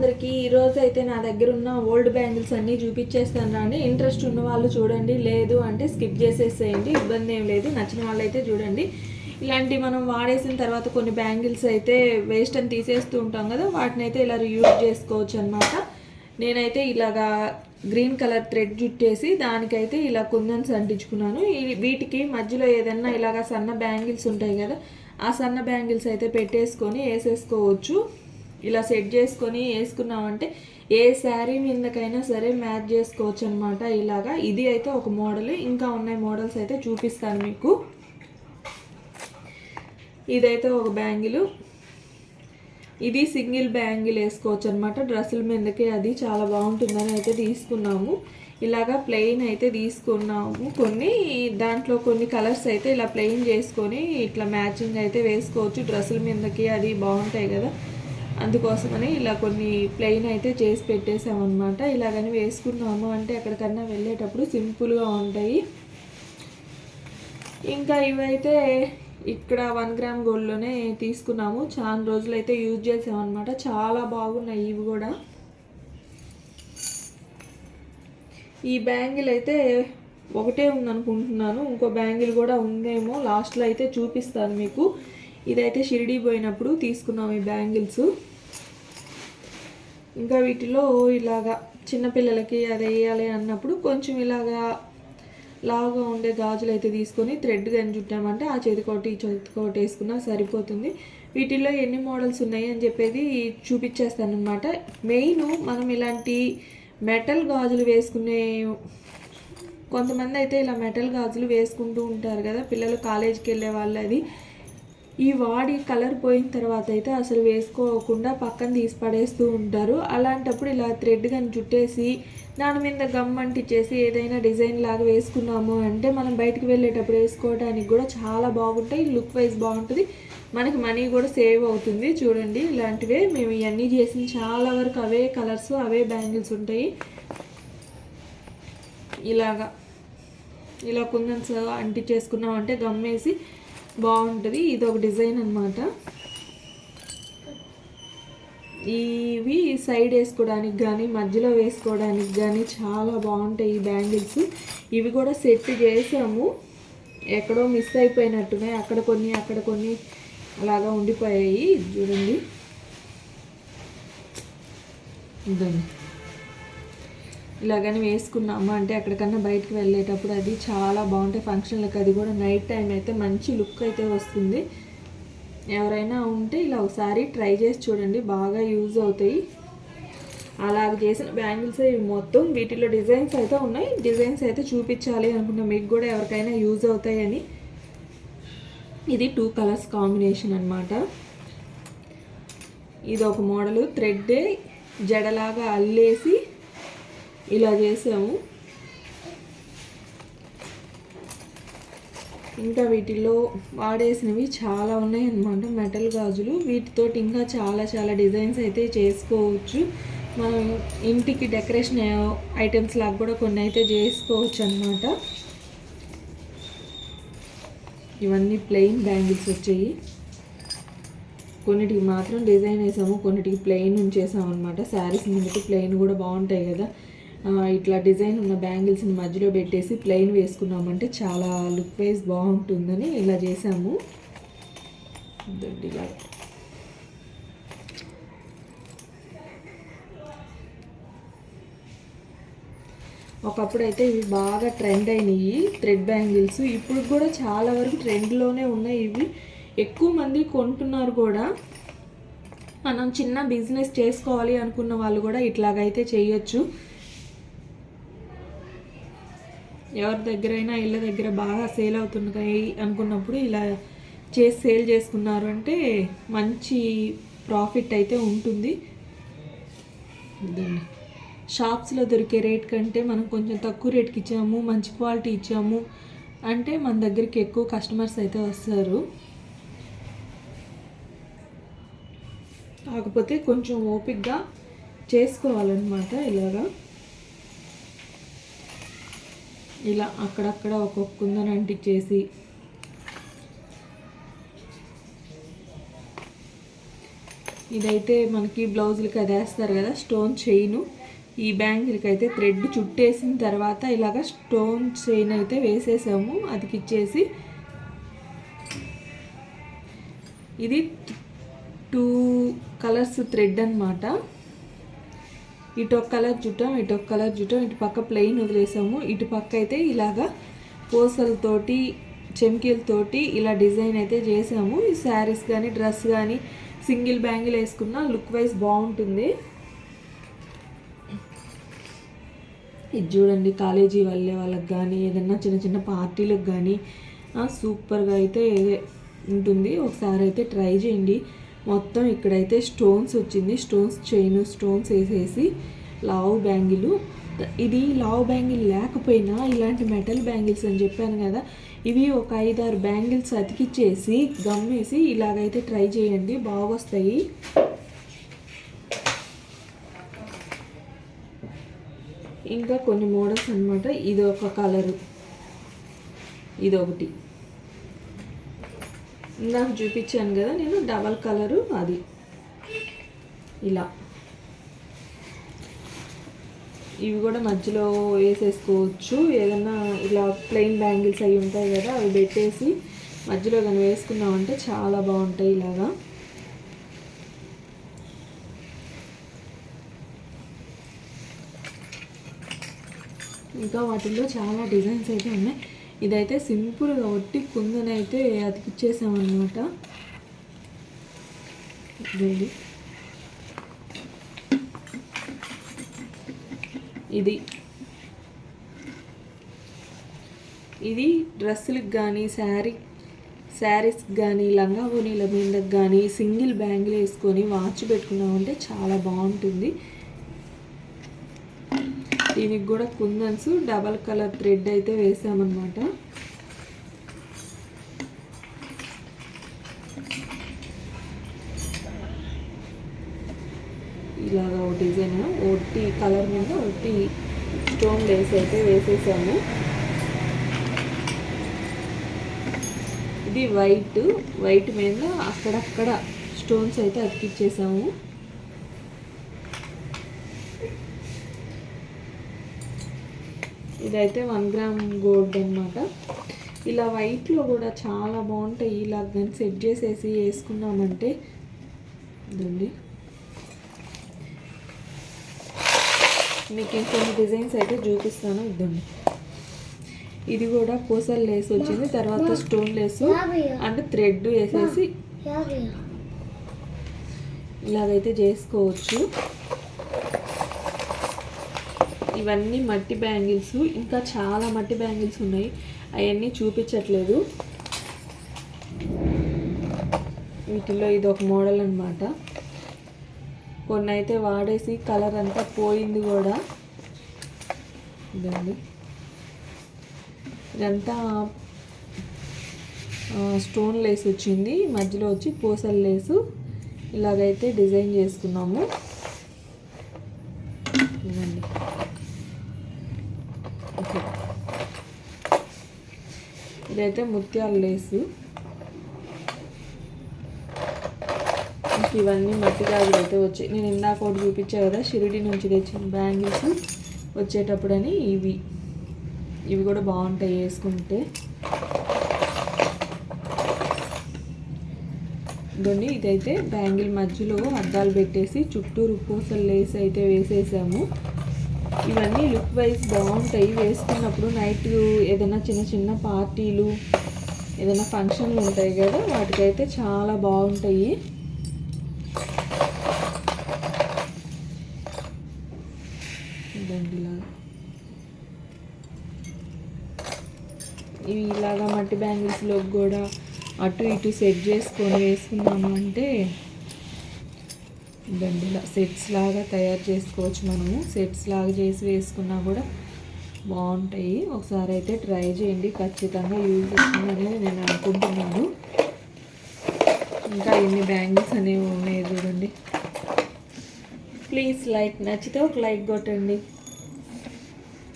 అందరికీ ఈరోజు అయితే నా దగ్గర ఉన్న ఓల్డ్ బ్యాంగిల్స్ అన్నీ చూపించేస్తాను రాండి. ఇంట్రెస్ట్ ఉన్న వాళ్ళు చూడండి లేదు అంటే స్కిప్ చేసేసేయండి ఇబ్బంది ఏం లేదు. నచ్చిన వాళ్ళు అయితే చూడండి. ఇలాంటి మనం వాడేసిన తర్వాత కొన్ని బ్యాంగిల్స్ అయితే వేస్ట్ అని తీసేస్తూ ఉంటాం కదా వాటిని అయితే ఇలా యూజ్ చేసుకోవచ్చు అనమాట నేనైతే ఇలాగా గ్రీన్ కలర్ థ్రెడ్ జుట్టేసి దానికైతే ఇలా కుందన్స్ అంటించుకున్నాను. వీటికి మధ్యలో ఏదన్నా ఇలాగా సన్న బ్యాంగిల్స్ ఉంటాయి కదా ఆ సన్న బ్యాంగిల్స్ అయితే పెట్టేసుకొని వేసేసుకోవచ్చు. ఇలా సెట్ చేసుకొని వేసుకున్నామంటే ఏ శారీ మీదకైనా సరే మ్యాచ్ చేసుకోవచ్చు అనమాట ఇలాగా. ఇది అయితే ఒక మోడల్. ఇంకా ఉన్నాయి మోడల్స్ అయితే చూపిస్తాను మీకు. ఇదైతే ఒక బ్యాంగిల్. ఇది సింగిల్ బ్యాంగిల్ వేసుకోవచ్చు అనమాట డ్రెస్సుల మీదకి అది చాలా బాగుంటుందని అయితే తీసుకున్నాము. ఇలాగా ప్లెయిన్ అయితే తీసుకున్నాము. కొన్ని దాంట్లో కొన్ని కలర్స్ అయితే ఇలా ప్లెయిన్ చేసుకొని ఇట్లా మ్యాచింగ్ అయితే వేసుకోవచ్చు. డ్రెస్సుల మీదకి అది బాగుంటాయి కదా. అందుకోసమని ఇలా కొన్ని ప్లెయిన్ అయితే చేసి పెట్టేసామన్నమాట. ఇలాగని వేసుకున్నాము. అంటే ఎక్కడికన్నా వెళ్ళేటప్పుడు సింపుల్గా ఉంటాయి. ఇంకా ఇవైతే ఇక్కడ వన్ గ్రామ్ గోల్డ్లోనే తీసుకున్నాము. చాలా రోజులు అయితే యూజ్ చేసామన్నమాట. చాలా బాగున్నాయి ఇవి కూడా. ఈ బ్యాంగిల్ అయితే ఒకటే ఉందనుకుంటున్నాను. ఇంకో బ్యాంగిల్ కూడా ఉందేమో. లాస్ట్లో అయితే చూపిస్తాను మీకు. ఇదైతే షిరిడి పోయినప్పుడు తీసుకున్నాం ఈ బ్యాంగిల్స్. ఇంకా వీటిలో ఇలాగా చిన్నపిల్లలకి అది వేయాలి అన్నప్పుడు కొంచెం ఇలాగా లావుగా ఉండే గాజులు అయితే తీసుకొని థ్రెడ్ కానీ చుట్టామంటే ఆ చేతికోటి చేతికోటి వేసుకున్నా సరిపోతుంది. వీటిల్లో ఎన్ని మోడల్స్ ఉన్నాయి అని చెప్పేది చూపించేస్తాను అనమాట మెయిన్ మనం ఇలాంటి మెటల్ గాజులు వేసుకునే కొంతమంది అయితే ఇలా మెటల్ గాజులు వేసుకుంటూ ఉంటారు కదా పిల్లలు కాలేజీకి వెళ్ళే వాళ్ళు అది ఈ వాడి కలర్ పోయిన తర్వాత అయితే అసలు వేసుకోకుండా పక్కన తీసి పడేస్తూ ఉంటారు. అలాంటప్పుడు ఇలా థ్రెడ్ కానీ చుట్టేసి దాని మీద గమ్ అంటించేసి ఏదైనా డిజైన్ లాగా వేసుకున్నాము అంటే మనం బయటకు వెళ్ళేటప్పుడు వేసుకోవడానికి కూడా చాలా బాగుంటాయి. లుక్ వైజ్ బాగుంటుంది. మనకి మనీ కూడా సేవ్ అవుతుంది. చూడండి ఇలాంటివే మేము ఇవన్నీ చేసిన చాలా వరకు అవే కలర్స్ అవే బ్యాంగిల్స్ ఉంటాయి. ఇలాగా ఇలా కుందన్స్ అంటించేసుకున్నాం అంటే గమ్మేసి బాగుంటుంది. ఇది ఒక డిజైన్ అనమాట ఇవి సైడ్ వేసుకోవడానికి కానీ మధ్యలో వేసుకోవడానికి కానీ చాలా బాగుంటాయి ఈ బ్యాంగిల్స్. ఇవి కూడా సెట్ చేసాము. ఎక్కడో మిస్ అయిపోయినట్టునే అక్కడ కొన్ని అక్కడ కొన్ని అలాగా ఉండిపోయాయి. చూడండి. ఇదండి. ఇలాగని వేసుకున్నాము. అంటే ఎక్కడికన్నా బయటకు వెళ్ళేటప్పుడు అది చాలా బాగుంటాయి ఫంక్షన్లకు అది కూడా నైట్ టైం అయితే మంచి లుక్ అయితే వస్తుంది. ఎవరైనా ఉంటే ఇలా ఒకసారి ట్రై చేసి చూడండి. బాగా యూజ్ అవుతాయి. అలాగ చేసిన బ్యాంగిల్స్ ఇవి మొత్తం. వీటిలో డిజైన్స్ అయితే ఉన్నాయి. డిజైన్స్ అయితే చూపించాలి అనుకున్నా మీకు కూడా ఎవరికైనా యూజ్ అవుతాయని. ఇది టూ కలర్స్ కాంబినేషన్ అనమాట ఇది ఒక మోడలు థ్రెడ్డే జడలాగా అల్లేసి ఇలా చేసాము. ఇంకా వీటిలో వాడేసినవి చాలా ఉన్నాయన్నమాట మెటల్ గాజులు. వీటితోటి ఇంకా చాలా చాలా డిజైన్స్ అయితే చేసుకోవచ్చు. మనం ఇంటికి డెకరేషన్ ఐటమ్స్ లాగా కూడా కొన్ని అయితే చేసుకోవచ్చు అనమాట ఇవన్నీ ప్లెయిన్ బ్యాంగిల్స్ వచ్చాయి. కొన్నిటికి మాత్రం డిజైన్ వేసాము కొన్నిటికి ప్లెయిన్ ఉంచేసాము అనమాట శారీస్ ముందుకు ప్లెయిన్ కూడా బాగుంటాయి కదా. ఇట్లా డిజైన్ ఉన్న బ్యాంగిల్స్ని మధ్యలో పెట్టేసి ప్లెయిన్ వేసుకున్నామంటే చాలా లుక్ వైజ్ బాగుంటుందని ఇలా చేసాము. ఇలా. ఒకప్పుడు అయితే ఇవి బాగా ట్రెండ్ అయినాయి థ్రెడ్ బ్యాంగిల్స్. ఇప్పుడు కూడా చాలా వరకు ట్రెండ్లోనే ఉన్నాయి ఇవి. ఎక్కువ మంది కొంటున్నారు కూడా. మనం చిన్న బిజినెస్ చేసుకోవాలి అనుకున్న వాళ్ళు కూడా ఇట్లాగైతే చేయొచ్చు. ఎవరి దగ్గరైనా ఇళ్ళ దగ్గర బాగా సేల్ అవుతున్నాయి అనుకున్నప్పుడు ఇలా చేసి సేల్ చేసుకున్నారు అంటే మంచి ప్రాఫిట్ అయితే ఉంటుంది. షాప్స్లో దొరికే రేట్ కంటే మనం కొంచెం తక్కువ రేట్కి ఇచ్చాము మంచి క్వాలిటీ ఇచ్చాము అంటే మన దగ్గరికి ఎక్కువ కస్టమర్స్ అయితే వస్తారు. కాకపోతే కొంచెం ఓపిక్గా చేసుకోవాలన్నమాట ఇలాగా. ఇలా అక్కడక్కడ ఒక్కొక్క కుందన అంటించేసి ఇదైతే మనకి బ్లౌజులకి అది వేస్తారు కదా స్టోన్ చైను. ఈ బ్యాంగిల్కి అయితే థ్రెడ్ చుట్టేసిన తర్వాత ఇలాగ స్టోన్ చైన్ అయితే వేసేసాము అతికిచ్చేసి. ఇది టూ కలర్స్ థ్రెడ్ అనమాట ఇటు ఒక కలర్ చుట్టాం ఇటు ఒక కలర్ చుట్టాం ఇటు పక్క ప్లెయిన్ వదిలేసాము. ఇటు పక్క అయితే ఇలాగా పూసలతోటి చెమ్కీలతోటి ఇలా డిజైన్ అయితే చేసాము. ఈ శారీస్ కానీ డ్రెస్ కానీ సింగిల్ బ్యాంగిల్ వేసుకున్న లుక్ వైజ్ బాగుంటుంది. ఇది చూడండి కాలేజీ వెళ్ళే వాళ్ళకి కానీ ఏదన్నా చిన్న చిన్న పార్టీలకు కానీ సూపర్గా అయితే ఉంటుంది. ఒకసారి అయితే ట్రై చేయండి. మొత్తం ఇక్కడైతే స్టోన్స్ వచ్చింది. స్టోన్స్ చైన్ స్టోన్స్ వేసేసి లావు బ్యాంగిల్. ఇది లావు బ్యాంగిల్ లేకపోయినా ఇలాంటి మెటల్ బ్యాంగిల్స్ అని చెప్పాను కదా ఇవి ఒక ఐదారు బ్యాంగిల్స్ అతికిచ్చేసి గమ్మేసి ఇలాగైతే ట్రై చేయండి. బాగొస్తాయి. ఇంకా కొన్ని మోడల్స్ అనమాట ఇది ఒక కలరు. ఇదొకటి. ఇందాక చూపించాను కదా నేను డబల్ కలరు అది. ఇలా. ఇవి కూడా మధ్యలో వేసేసుకోవచ్చు. ఏదన్నా ఇలా ప్లెయిన్ బ్యాంగిల్స్ అవి ఉంటాయి కదా అవి పెట్టేసి మధ్యలో కానీ వేసుకున్నామంటే చాలా బాగుంటాయి ఇలాగా. ఇంకా వాటిల్లో చాలా డిజైన్స్ అయితే ఉన్నాయి. ఇదైతే సింపుల్గా ఒట్టి కుందనైతే అతికిచ్చేసామన్నమాట. వెళ్ళి ఇది. ఇది డ్రెస్సులకు కానీ శారీ శారీస్కి కానీ లంగా ఓనీల మీదకి కానీ సింగిల్ బ్యాంగిల్ వేసుకొని వాచ్ పెట్టుకున్నామంటే చాలా బాగుంటుంది. దీనికి కూడా కుందన్స్ డబల్ కలర్ థ్రెడ్ అయితే వేసామన్నమాట. ఇలాగా ఒక డిజైన్ ఒకటి కలర్ మీద ఒకటి స్టోన్ లేస్ అయితే వేసేసాము. ఇది వైట్ వైట్ మీద అక్కడక్కడ స్టోన్స్ అయితే అతికిచ్చేసాము. ఇదైతే వన్ గ్రామ్ గోల్డ్ అనమాట ఇలా వైట్లో కూడా చాలా బాగుంటాయి ఇలా కానీ సెట్ చేసేసి వేసుకున్నామంటే ఇదండి. మీకు ఇంకొన్ని డిజైన్స్ అయితే చూపిస్తాను. ఇద్దండి ఇది కూడా పూసలు లేస్ వచ్చింది. తర్వాత స్టోన్ లేసు అండ్ థ్రెడ్ వేసేసి ఇలాగైతే చేసుకోవచ్చు. ఇవన్నీ మట్టి బ్యాంగిల్స్. ఇంకా చాలా మట్టి బ్యాంగిల్స్ ఉన్నాయి. అవన్నీ చూపించట్లేదు. వీటిలో ఇది ఒక మోడల్ అనమాట కొన్ని అయితే వాడేసి కలర్ అంతా పోయింది కూడా. ఇదండి. ఇదంతా స్టోన్ లేస్ వచ్చింది. మధ్యలో వచ్చి పూసలు లేసు. ఇలాగైతే డిజైన్ చేసుకున్నాము ఇదండి ఇదైతే ముత్యాల లేసు ఇవన్నీ మట్టి గాజులు అయితే వచ్చాయి. నేను ఇందాక ఒకటి చూపించా కదా షిరిడి నుంచి తెచ్చిన బ్యాంగిల్స్ వచ్చేటప్పుడని ఇవి. ఇవి కూడా బాగుంటాయి వేసుకుంటే. ఇదండి ఇదైతే బ్యాంగిల్ మధ్యలో అద్దాలు పెట్టేసి చుట్టూరు పూసలు లేసి అయితే వేసేసాము. ఇవన్నీ లుక్ వైజ్ బాగుంటాయి. వేసుకున్నప్పుడు నైట్ ఏదైనా చిన్న చిన్న పార్టీలు ఏదైనా ఫంక్షన్లు ఉంటాయి కదా వాటికైతే చాలా బాగుంటాయి. ఇవి ఇలాగా మట్టి బ్యాంగిల్స్లో కూడా అటు ఇటు సెట్ చేసుకొని వేసుకున్నాము అంటే ఇదండి సెట్స్ లాగా తయారు చేసుకోవచ్చు మనము. సెట్స్ లాగా చేసి వేసుకున్నా కూడా బాగుంటాయి. ఒకసారి అయితే ట్రై చేయండి. ఖచ్చితంగా యూజ్ చేస్తుందని నేను అనుకుంటున్నాను. ఇంకా ఎన్ని బ్యాంగిల్స్ అనేవి ఉన్నాయి చూడండి. ప్లీజ్ లైక్ నచ్చితే ఒక లైక్ కొట్టండి.